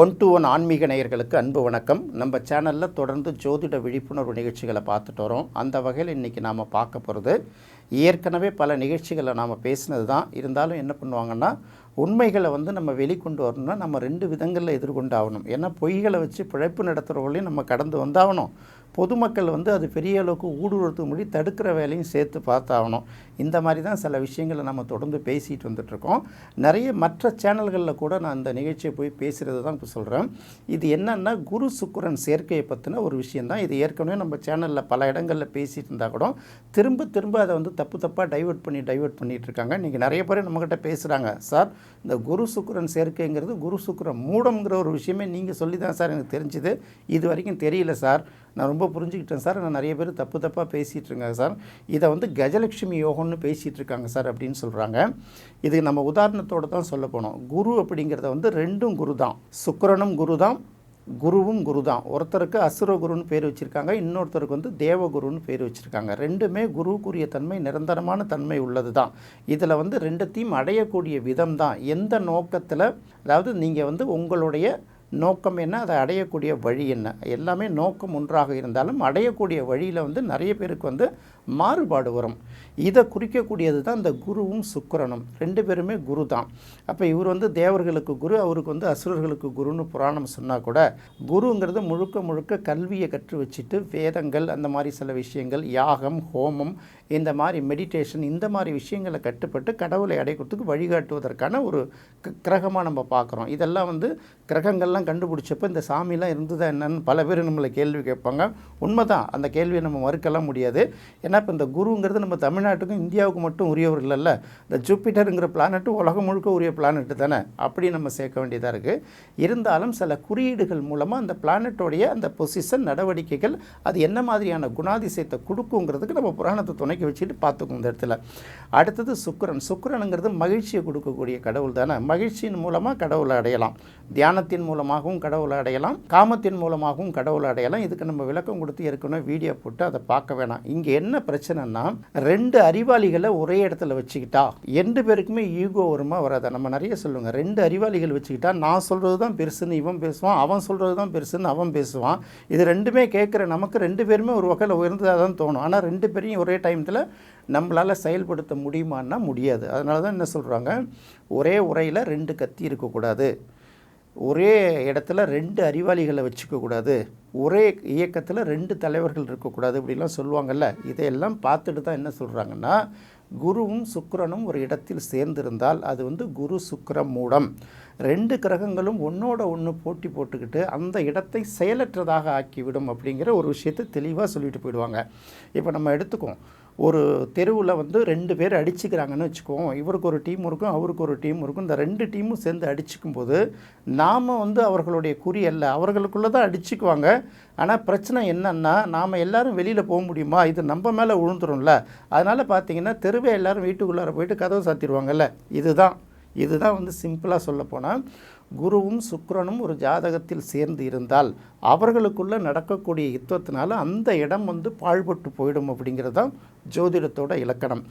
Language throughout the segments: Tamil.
ஒன் டு ஒன் ஆன்மீக நேயர்களுக்கு அன்பு வணக்கம். நம்ம சேனலில் தொடர்ந்து ஜோதிட விழிப்புணர்வு நிகழ்ச்சிகளை பார்த்துட்டு வரோம். அந்த வகையில் இன்றைக்கி நாம் பார்க்க போகிறது ஏற்கனவே பல நிகழ்ச்சிகளை நாம் பேசினது தான் இருந்தாலும் என்ன பண்ணுவாங்கன்னா உண்மைகளை வந்து நம்ம வெளிக்கொண்டு வரணும்னா நம்ம ரெண்டு விதங்களில் எதிர்கொண்டு ஆகணும் ஏன்னா பொய்களை வச்சு பிழைப்பு நடத்துகிறவங்களையும் நம்ம கடந்து வந்தாகணும். பொதுமக்கள் வந்து அது பெரிய அளவுக்கு ஊடுருவத்துக்கு முடி தடுக்கிற வேலையும் சேர்த்து பார்த்தாகணும். இந்த மாதிரி தான் சில விஷயங்களை நம்ம தொடர்ந்து பேசிகிட்டு வந்துட்ருக்கோம் நிறைய மற்ற சேனல்களில் கூட நான் இந்த நிகழ்ச்சியை போய் பேசுகிறது தான் இப்போ சொல்கிறேன் இது என்னென்னா குரு சுக்கிரன் சேர்க்கையை பற்றின ஒரு விஷயந்தான் இது ஏற்கனவே நம்ம சேனலில் பல இடங்களில் பேசிகிட்டு இருந்தால் கூட திரும்ப திரும்ப அதை வந்து தப்பு தப்பாக டைவர்ட் பண்ணி டைவர்ட் பண்ணிகிட்டு இருக்காங்க. இன்றைக்கி நிறைய பேர் நம்மக்கிட்ட பேசுகிறாங்க சார் இந்த குரு சுக்கரன் சேர்க்கைங்கிறது குரு சுக்கரன் மூடம்ங்கிற ஒரு விஷயமே நீங்கள் சொல்லி தான் சார் எனக்கு தெரிஞ்சுது. இது வரைக்கும் தெரியல சார். நான் ரொம்ப புரிஞ்சுக்கிட்டேன் சார். நான் நிறைய பேர் தப்பு தப்பாக பேசிகிட்டு இருக்காங்க சார். இதை வந்து கஜலட்சுமி யோகம்னு பேசிகிட்டு இருக்காங்க சார் அப்படின்னு சொல்கிறாங்க இது நம்ம உதாரணத்தோடு தான் சொல்ல போனோம். குரு அப்படிங்கிறத வந்து ரெண்டும் குரு தான் சுக்கரனும் குரு தான் குருவும் குரு தான் ஒருத்தருக்கு அசுர குருன்னு பேர் வச்சுருக்காங்க இன்னொருத்தருக்கு வந்து தேவகுருன்னு பேர் வச்சுருக்காங்க. ரெண்டுமே குருவுக்குரிய தன்மை நிரந்தரமான தன்மை உள்ளது தான் இதில் வந்து ரெண்டுத்தையும் அடையக்கூடிய விதம் தான் எந்த நோக்கத்தில் அதாவது நீங்கள் வந்து உங்களுடைய நோக்கம் என்ன அதை அடையக்கூடிய வழி என்ன? எல்லாமே நோக்கம் ஒன்றாக இருந்தாலும் அடையக்கூடிய வழியில் வந்து நிறைய பேருக்கு வந்து மாறுபாடு வரும். இதை குறிக்கக்கூடியது தான் இந்த குருவும் சுக்கரனும். ரெண்டு பேருமே குரு தான். அப்போ இவர் வந்து தேவர்களுக்கு குரு அவருக்கு வந்து அசுரர்களுக்கு குருன்னு புராணம் சொன்னால் கூட குருங்கிறது முழுக்க முழுக்க கல்வியை கற்று வச்சுட்டு வேதங்கள் அந்த மாதிரி சில விஷயங்கள் யாகம் ஹோமம் இந்த மாதிரி மெடிடேஷன் இந்த மாதிரி விஷயங்களை கட்டுப்பட்டு கடவுளை அடைக்கிறதுக்கு வழிகாட்டுவதற்கான ஒரு க- கிரகமாக நம்ம பார்க்குறோம். இதெல்லாம் வந்து கிரகங்கள்லாம் கண்டுபிடிச்சப்போ இந்த சாமிலாம் இருந்ததா என்னன்னு பல பேர் நம்மளை கேள்வி கேட்பாங்க. உண்மைதான். அந்த கேள்வியை நம்ம மறுக்கலாம் முடியாது. ஏன்னா இப்போ இந்த குருங்கிறது நம்ம தமிழ்நாட்டுக்கும் இந்தியாவுக்கு மட்டும் உரியவர் இல்லைல்ல. இந்த ஜூப்பிட்டருங்கிற பிளானட்டு உலகம் முழுக்க உரிய பிளானெட்டு தானே. அப்படி நம்ம சேர்க்க வேண்டியதாக இருக்குது இருந்தாலும் சில குறியீடுகள் மூலமாக அந்த பிளானட்டோடைய அந்த பொசிஷன் நடவடிக்கைகள் அது என்ன மாதிரியான குணாதிசயத்தை கொடுக்குங்கிறதுக்கு நம்ம புராணத்தை துணைக்கி வச்சுட்டு பார்த்துக்கோம் இந்த இடத்துல. அடுத்தது சுக்கரன். சுக்கரனுங்கிறது மகிழ்ச்சியை கொடுக்கக்கூடிய கடவுள் தானே. மகிழ்ச்சியின் மூலமாக கடவுளை அடையலாம். தியானத்தின் மூலமாகவும் கடவுளை அடையலாம். காமத்தின் மூலமாகவும் கடவுளை அடையலாம். இதுக்கு நம்ம விளக்கம் கொடுத்து ஏற்கனவே வீடியோ போட்டு அதை பார்க்க வேணாம். இங்கே என்ன பிரச்சனைனா ரெண்டு அறிவாளிகளை ஒரே இடத்துல வச்சுக்கிட்டா. ரெண்டு பேருக்குமே ஈகோ வருமா வராதா? நம்ம நிறைய சொல்லுவாங்க ரெண்டு அறிவாளிகள் வச்சுக்கிட்டா நான் சொல்கிறது தான் பெருசுன்னு இவன் பேசுவான் அவன் சொல்கிறது தான் பெருசுன்னு அவன் பேசுவான். இது ரெண்டுமே கேட்குற நமக்கு ரெண்டு பேருமே ஒரு வகையில் உயர்ந்ததாக தான் தோணும். ஆனால் ரெண்டு பேரையும் ஒரே டைமத்தில் நம்மளால் செயல்படுத்த முடியுமான்னா முடியாது. அதனால தான் என்ன சொல்கிறாங்க ஒரே உரையில் ரெண்டு கத்தி இருக்கக்கூடாது. ஒரே இடத்துல ரெண்டு அறிவாளிகளை வச்சுக்கக்கூடாது. ஒரே இயக்கத்தில் ரெண்டு தலைவர்கள் இருக்கக்கூடாது இப்படிலாம் சொல்லுவாங்கல்ல. இதையெல்லாம் பார்த்துட்டு தான் என்ன சொல்கிறாங்கன்னா குருவும் சுக்கரனும் ஒரு இடத்தில் சேர்ந்திருந்தால் அது வந்து குரு சுக்கர மூடம். ரெண்டு கிரகங்களும் ஒன்றோட ஒன்று போட்டி போட்டுக்கிட்டு அந்த இடத்தை செயலற்றதாக ஆக்கிவிடும் அப்படிங்கிற ஒரு விஷயத்தை தெளிவாக சொல்லிட்டு போயிடுவாங்க. இப்போ நம்ம எடுத்துக்கோம் ஒரு தெருவில் வந்து ரெண்டு பேர் அடிச்சுக்கிறாங்கன்னு வச்சுக்குவோம். இவருக்கு ஒரு டீம் இருக்கும் அவருக்கு ஒரு டீம் இருக்கும். இந்த ரெண்டு டீமும் சேர்ந்து அடிச்சுக்கும் போது நாம் வந்து அவர்களுடைய குறி அல்ல. அவர்களுக்குள்ளே தான் அடிச்சுக்குவாங்க. ஆனால் பிரச்சனை என்னன்னா நாம் எல்லாரும் வெளியில் போக முடியுமா? இது நம்ம மேலே விழுந்துரும்ல அதனால் பார்த்தீங்கன்னா தெருவே எல்லாரும் வீட்டுக்குள்ளார போயிட்டு கதவை சாத்திடுவாங்கல்ல. இதுதான். இதுதான் வந்து சிம்பிளாக சொல்லப்போனால் குருவும் சுக்கரனும் ஒரு ஜாதகத்தில் சேர்ந்து இருந்தால் அவர்களுக்குள்ளே நடக்கக்கூடிய யுத்தத்தினால அந்த இடம் வந்து பாழ்பட்டு போயிடும் அப்படிங்கிறது தான் ஜோதிடத்தோட இலக்கணம்.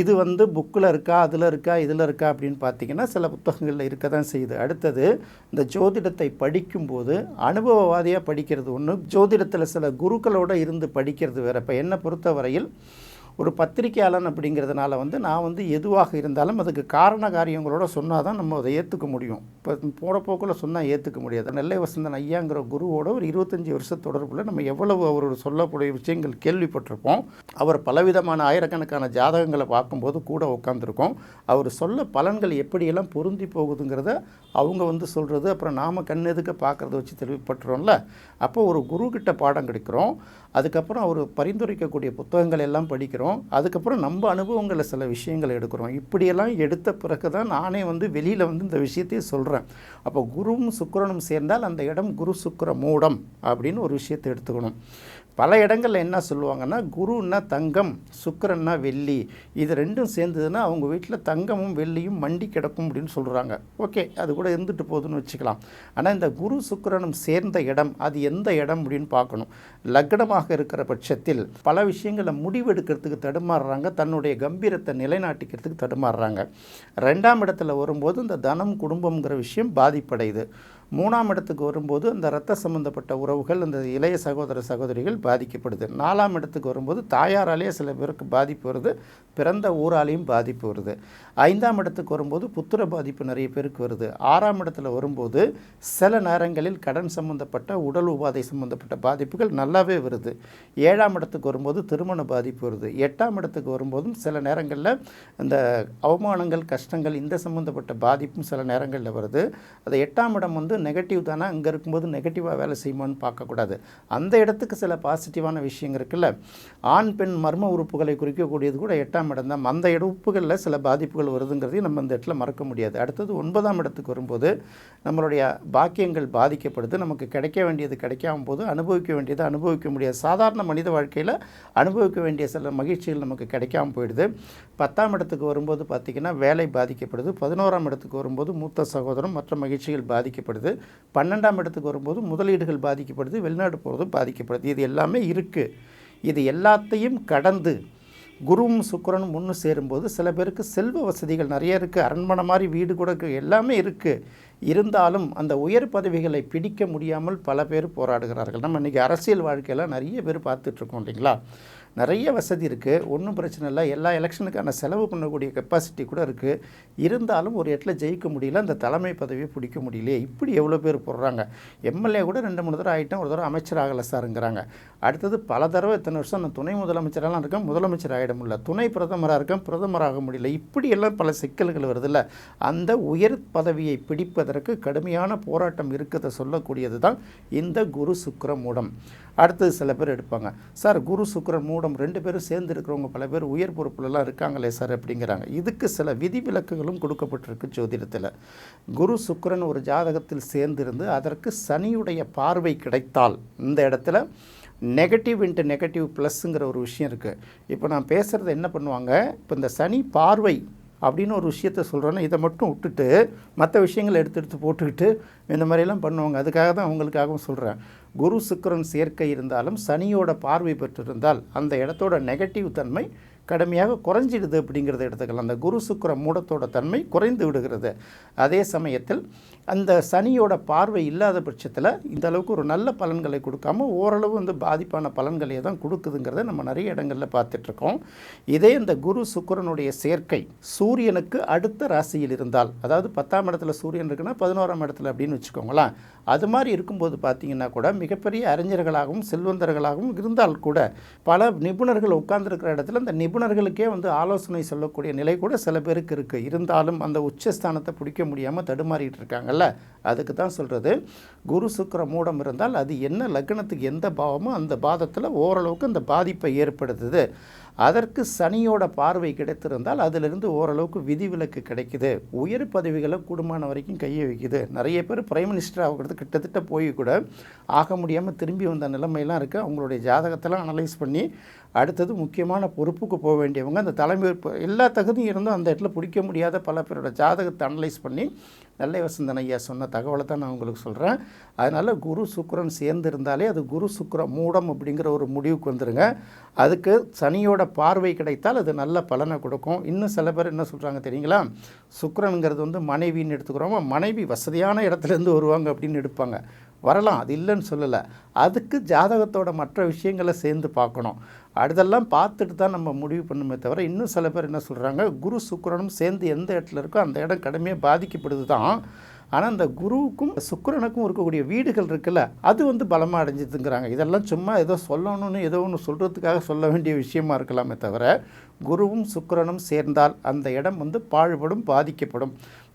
இது வந்து புக்கில் இருக்கா அதில் இருக்கா இதில் இருக்கா அப்படின்னு பார்த்தீங்கன்னா சில புத்தகங்களில் இருக்க தான் செய்யுது. அடுத்தது இந்த ஜோதிடத்தை படிக்கும்போது அனுபவவாதியாக படிக்கிறது ஒன்று ஜோதிடத்தில் சில குருக்களோட இருந்து படிக்கிறது வேறு. இப்போ என்னை பொறுத்தவரையில் ஒரு பத்திரிக்கையாளன் அப்படிங்கிறதுனால வந்து நான் வந்து எதுவாக இருந்தாலும் அதுக்கு காரண காரியங்களோட சொன்னால் தான் நம்ம அதை ஏற்றுக்க முடியும். இப்போ போடப்போக்கில் போக்கில் சொன்னால் ஏற்றுக்க முடியாது. நெல்லை வசந்தன் ஐயாங்கிற குருவோட ஒரு இருபத்தஞ்சி வருஷ தொடர்பில் நம்ம எவ்வளவு அவர் சொல்லக்கூடிய விஷயங்கள் கேள்விப்பட்டிருப்போம். அவர் பலவிதமான ஆயிரக்கணக்கான ஜாதகங்களை பார்க்கும்போது கூட உட்காந்துருக்கோம் அவர் சொல்ல பலன்கள் எப்படியெல்லாம் பொருந்தி போகுதுங்கிறத அவங்க வந்து சொல்கிறது அப்புறம் நாம் கண் எதுக்க பார்க்குறத வச்சு தெளிவுபட்டுறோம்ல அப்போ ஒரு குரு கிட்ட பாடம் கிடைக்கிறோம் அதுக்கப்புறம் அவர் பரிந்துரைக்கக்கூடிய புத்தகங்கள் எல்லாம் படிக்கிறோம். அதுக்கப்புறம் நம்ம அனுபவங்களை சில விஷயங்களை எடுக்கிறோம். இப்படியெல்லாம் எடுத்த பிறகு தான் நானே வந்து வெளியில் வந்து இந்த விஷயத்தையே சொல்கிறேன் அப்போ குருவும் சுக்கிரனும் சேர்ந்தால் அந்த இடம் குரு சுக்கர மூடம் அப்படின்னு ஒரு விஷயத்தை எடுத்துக்கணும். பல இடங்களில் என்ன சொல்லுவாங்கன்னா குருன்னா தங்கம் சுக்கரன்னா வெள்ளி. இது ரெண்டும் சேர்ந்ததுன்னா அவங்க வீட்டில் தங்கமும் வெள்ளியும் மண்டி கிடக்கும் அப்படின்னு சொல்கிறாங்க ஓகே அது கூட இருந்துட்டு போகுதுன்னு வச்சுக்கலாம். ஆனால் இந்த குரு சுக்கரனும் சேர்ந்த இடம் அது எந்த இடம் அப்படின்னு பார்க்கணும். லக்னமாக இருக்கிற பட்சத்தில் பல விஷயங்களை முடிவெடுக்கிறதுக்கு தடுமாறுறாங்க. தன்னுடைய கம்பீரத்தை நிலைநாட்டிக்கிறதுக்கு தடுமாறுறாங்க. ரெண்டாம் இடத்துல வரும்போது இந்த தனம் குடும்பம்ங்கிற விஷயம் பாதிப்படையுது. மூணாம் இடத்துக்கு வரும்போது அந்த இரத்த சம்பந்தப்பட்ட உறவுகள் அந்த இளைய சகோதர சகோதரிகள் பாதிக்கப்படுது. நாலாம் இடத்துக்கு வரும்போது தாயாராலேயே சில பேருக்கு பாதிப்பு வருது பிறந்த ஊராலேயும் பாதிப்பு வருது. ஐந்தாம் இடத்துக்கு வரும்போது புத்திர பாதிப்பு நிறைய பேருக்கு வருது. ஆறாம் இடத்துல வரும்போது சில நேரங்களில் கடன் சம்பந்தப்பட்ட உடல் உபாதை சம்பந்தப்பட்ட பாதிப்புகள் நல்லாவே வருது. ஏழாம் இடத்துக்கு வரும்போது திருமண பாதிப்பு வருது. எட்டாம் இடத்துக்கு வரும்போதும் சில நேரங்களில் இந்த அவமானங்கள் கஷ்டங்கள் இந்த சம்பந்தப்பட்ட பாதிப்பும் சில நேரங்களில் வருது. அது எட்டாம் இடம் வந்து நெகட்டிவ் தானே அங்கே இருக்கும்போது நெகட்டிவாக வேலை செய்யுமான்னு பார்க்கக்கூடாது. அந்த இடத்துக்கு சில பாசிட்டிவான விஷயங்கள் இருக்குல்ல. ஆண் பெண் மர்ம உறுப்புகளை குறிக்கக்கூடியது கூட எட்டாம் இடம் தான். அந்த உறுப்புகளில் சில பாதிப்புகள் வருதுங்கிறதையும் நம்ம இந்த இடத்துல மறக்க முடியாது. அடுத்தது ஒன்பதாம் இடத்துக்கு வரும்போது நம்மளுடைய பாக்கியங்கள் பாதிக்கப்படுது. நமக்கு கிடைக்க வேண்டியது கிடைக்காம போது அனுபவிக்க வேண்டியது அனுபவிக்க முடியாது. சாதாரண மனித வாழ்க்கையில் அனுபவிக்க வேண்டிய சில மகிழ்ச்சிகள் நமக்கு கிடைக்காம போயிடுது. பத்தாம் இடத்துக்கு வரும்போது பார்த்திங்கன்னா வேலை பாதிக்கப்படுது. பதினோராம் இடத்துக்கு வரும்போது மூத்த சகோதரம் மற்ற மகிழ்ச்சிகள் பாதிக்கப்படுது. பன்னெண்டாம் இடத்துக்கு வரும்போது முதலீடுகள் பாதிக்கப்படுது வெளிநாடு போகிறதும் பாதிக்கப்படுது. இது எல்லாமே இருக்குது இது எல்லாத்தையும் கடந்து குருவும் சுக்கிரனும் ஒன்று சேரும்போது சில பேருக்கு செல்வ வசதிகள் நிறைய இருக்குது அரண்மனை மாதிரி வீடு கூட இருக்குது எல்லாமே இருக்குது இருந்தாலும் அந்த உயர் பதவிகளை பிடிக்க முடியாமல் பல பேர் போராடுகிறார்கள். நம்ம இன்றைக்கி அரசியல் வாழ்க்கையெல்லாம் நிறைய பேர் பார்த்துட்ருக்கோம் இல்லைங்களா? நிறைய வசதி இருக்குது ஒன்றும் பிரச்சனை இல்லை. எல்லா எலெக்ஷனுக்கான செலவு பண்ணக்கூடிய கெப்பாசிட்டி கூட இருக்குது இருந்தாலும் ஒரு இடத்துல ஜெயிக்க முடியல அந்த தலைமை பதவியை பிடிக்க முடியலையே இப்படி எவ்வளோ பேர் போடுறாங்க? எம்எல்ஏ கூட ரெண்டு மூணு தடவை ஆகிட்டோம் ஒரு தடவை அமைச்சர் ஆகலை சாருங்கிறாங்க. அடுத்தது பல தடவை இத்தனை வருஷம் நான் துணை முதலமைச்சரெல்லாம் இருக்கேன். முதலமைச்சர் ஆகிட முடியல. துணை பிரதமராக இருக்கேன். பிரதமராக முடியல. இப்படி எல்லாம் பல சிக்கல்கள் வருதில்ல அந்த உயர் பதவியை பிடிப்பதற்கு கடுமையான போராட்டம் இருக்கிறத சொல்லக்கூடியது தான் இந்த குரு சுக்கர மூடம். அடுத்தது சில பேர் எடுப்பாங்க. சார் குரு சுக்கர மூடம் ரெண்டு பேரும் சேர்ந்து இருக்கிறவங்க பல பேர் உயர் பொறுப்புலலாம் இருக்காங்களே சார் அப்படிங்கிறாங்க. இதுக்கு சில விதிவிலக்குகளும் கொடுக்கப்பட்டிருக்கு ஜோதிடத்தில். குரு சுக்கிரன் ஒரு ஜாதகத்தில் சேர்ந்திருந்து அதற்கு சனியுடைய பார்வை கிடைத்தால் இந்த இடத்துல நெகட்டிவ் இன்ட்டு நெகட்டிவ் ப்ளஸ்ஸுங்கிற ஒரு விஷயம் இருக்குது இப்போ நான் பேசுகிறது என்ன பண்ணுவாங்க? இப்போ இந்த சனி பார்வை அப்படின்னு ஒரு விஷயத்த சொல்கிறோன்னா இதை மட்டும் விட்டுட்டு மற்ற விஷயங்களை எடுத்து எடுத்து போட்டுக்கிட்டு இந்த மாதிரியெல்லாம் பண்ணுவாங்க. அதுக்காக தான் அவங்களுக்காகவும் சொல்கிறேன் குரு சுக்கிரன் சேர்க்கை இருந்தாலும் சனியோட பார்வை பெற்றிருந்தால் அந்த இடத்தோட நெகட்டிவ் தன்மை கடுமையாக குறைஞ்சிடுது அப்படிங்கிறத எடுத்துக்கலாம். அந்த குரு சுக்கர மூடத்தோட தன்மை குறைந்து விடுகிறது. அதே சமயத்தில் அந்த சனியோட பார்வை இல்லாத பட்சத்தில் இந்த அளவுக்கு ஒரு நல்ல பலன்களை கொடுக்காம ஓரளவு வந்து பாதிப்பான பலன்களை தான் கொடுக்குதுங்கிறத நம்ம நிறைய இடங்களில் பார்த்துட்ருக்கோம். இதே இந்த குரு சுக்கரனுடைய சேர்க்கை சூரியனுக்கு அடுத்த ராசியில் இருந்தால் அதாவது பத்தாம் இடத்துல சூரியன் இருக்குன்னா பதினோராம் இடத்துல அப்படின்னு வச்சுக்கோங்களேன் அது மாதிரி இருக்கும்போது பார்த்தீங்கன்னா கூட மிகப்பெரிய அறிஞர்களாகவும் செல்வந்தர்களாகவும் இருந்தால் கூட பல நிபுணர்கள் உட்கார்ந்துருக்கிற இடத்துல அந்த நிபுணர்களுக்கே வந்து ஆலோசனை சொல்லக்கூடிய நிலை கூட சில பேருக்கு இருக்குது இருந்தாலும் அந்த உச்சஸ்தானத்தை பிடிக்க முடியாமல் தடுமாறிட்டு இருக்காங்கல்ல? அதுக்கு தான் சொல்கிறது குரு சுக்கர மூடம் இருந்தால் அது என்ன லக்னத்துக்கு எந்த பாவமோ அந்த பாதத்தில் ஓரளவுக்கு அந்த பாதிப்பை ஏற்படுத்துது. அதற்கு சனியோட பார்வை கிடைத்திருந்தால் அதிலிருந்து ஓரளவுக்கு விதிவிலக்கு கிடைக்குது. உயர் பதவிகளை கூடுமான வரைக்கும் கையை வைக்குது. நிறைய பேர் பிரைம் மினிஸ்டர் ஆகிறது கிட்டத்தட்ட போய் கூட ஆக முடியாமல் திரும்பி வந்த நிலைமையெல்லாம் இருக்குது அவங்களுடைய ஜாதகத்தெல்லாம் அனலைஸ் பண்ணி அடுத்தது முக்கியமான பொறுப்புக்கு போக வேண்டியவங்க அந்த தலைமை எல்லா தகுதியும் இருந்தும் அந்த இடத்துல பிடிக்க முடியாத பல பேரோட ஜாதகத்தை அனலைஸ் பண்ணி நல்ல வசந்தன் ஐயா சொன்ன தகவலை தான் நான் உங்களுக்கு சொல்கிறேன் அதனால் குரு சுக்கரன் சேர்ந்து இருந்தாலே அது குரு சுக்கிர மூடம் அப்படிங்கிற ஒரு முடிவுக்கு வந்துடுங்க அதுக்கு சனியோட பார்வை கிடைத்தால் அது நல்ல பலனை கொடுக்கும். இன்னும் சில பேர் என்ன சொல்கிறாங்க தெரியுங்களா? சுக்கரனுங்கிறது வந்து மனைவின்னு எடுத்துக்கிறோம்? மனைவி வசதியான இடத்துலேருந்து வருவாங்க அப்படின்னு எடுப்பாங்க. வரலாம் அது இல்லைன்னு சொல்லலை. அதுக்கு ஜாதகத்தோட மற்ற விஷயங்களை சேர்ந்து பார்க்கணும். அதெல்லாம் பார்த்துட்டு தான் நம்ம முடிவு பண்ணுமே தவிர இன்னும் சில பேர் என்ன சொல்கிறாங்க குரு சுக்கரனும் சேர்ந்து எந்த இடத்துல இருக்கோ அந்த இடம் கடுமையாக பாதிக்கப்படுது தான். ஆனால் அந்த குருவுக்கும் சுக்கரனுக்கும் இருக்கக்கூடிய வீடுகள் இருக்குல்ல அது வந்து பலமாக அடைஞ்சிதுங்கிறாங்க. இதெல்லாம் சும்மா ஏதோ சொல்லணும்னு ஏதோ ஒன்று சொல்கிறதுக்காக சொல்ல வேண்டிய விஷயமா இருக்கலாமே தவிர குருவும் சுக்கரனும் சேர்ந்தால் அந்த இடம் வந்து பாழ்படும் பாதிக்கப்படும்.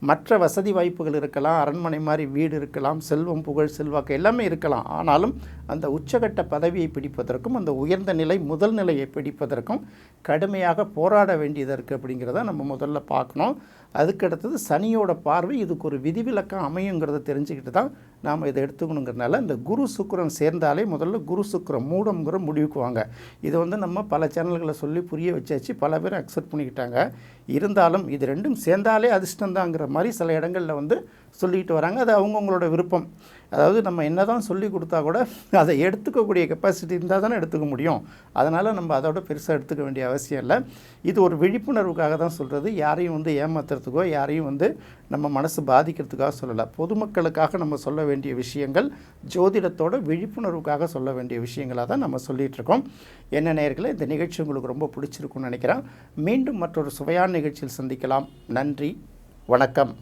மற்ற வசதி வாய்ப்புகள் இருக்கலாம் அரண்மனை மாதிரி வீடு இருக்கலாம் செல்வம் புகழ் செல்வாக்கு எல்லாமே இருக்கலாம். ஆனாலும் அந்த உச்சகட்ட பதவியை பிடிப்பதற்கும் அந்த உயர்ந்த நிலை முதல் நிலையை பிடிப்பதற்கும் கடுமையாக போராட வேண்டியது இருக்குது அப்படிங்கிறத நம்ம முதல்ல பார்க்கணும். அதுக்கடுத்தது சனியோட பார்வை இதுக்கு ஒரு விதிவிலக்கம் அமையுங்கிறத தெரிஞ்சுக்கிட்டு தான் நாம் இதை எடுத்துக்கணுங்கிறனால இந்த குரு சுக்கிரன் சேர்ந்தாலே முதல்ல குரு சுக்கரம் மூடம்ங்கிற முடிவுக்கு வாங்க. இதை வந்து நம்ம பல சேனல்களை சொல்லி புரிய வச்சாச்சு பல பேர் அக்செப்ட் பண்ணிக்கிட்டாங்க. இருந்தாலும் இது ரெண்டும் சேர்ந்தாலே அதிர்ஷ்டம்தாங்கிற மாதிரி சில இடங்களில் வந்து சொல்லிட்டு வராங்க. அது அவங்கவுங்களோட விருப்பம். அதாவது நம்ம என்ன தான் சொல்லி கொடுத்தா கூட அதை எடுத்துக்கக்கூடிய கெப்பாசிட்டி இருந்தால் தானே எடுத்துக்க முடியும். அதனால் நம்ம அதோட பெருசாக எடுத்துக்க வேண்டிய அவசியம் இல்லை. இது ஒரு விழிப்புணர்வுக்காக தான் சொல்கிறது யாரையும் வந்து ஏமாத்துறதுக்கோ யாரையும் வந்து நம்ம மனசு பாதிக்கிறதுக்காக சொல்லலை. பொதுமக்களுக்காக நம்ம சொல்ல வேண்டிய விஷயங்கள் ஜோதிடத்தோட விழிப்புணர்வுக்காக சொல்ல வேண்டிய விஷயங்களாக தான் நம்ம சொல்லிகிட்டு இருக்கோம். என்ன நேர்களை இந்த நிகழ்ச்சி உங்களுக்கு ரொம்ப பிடிச்சிருக்கும்னு நினைக்கிறேன். மீண்டும் மற்றொரு சுவையான நிகழ்ச்சியில் சந்திக்கலாம். நன்றி. வணக்கம்.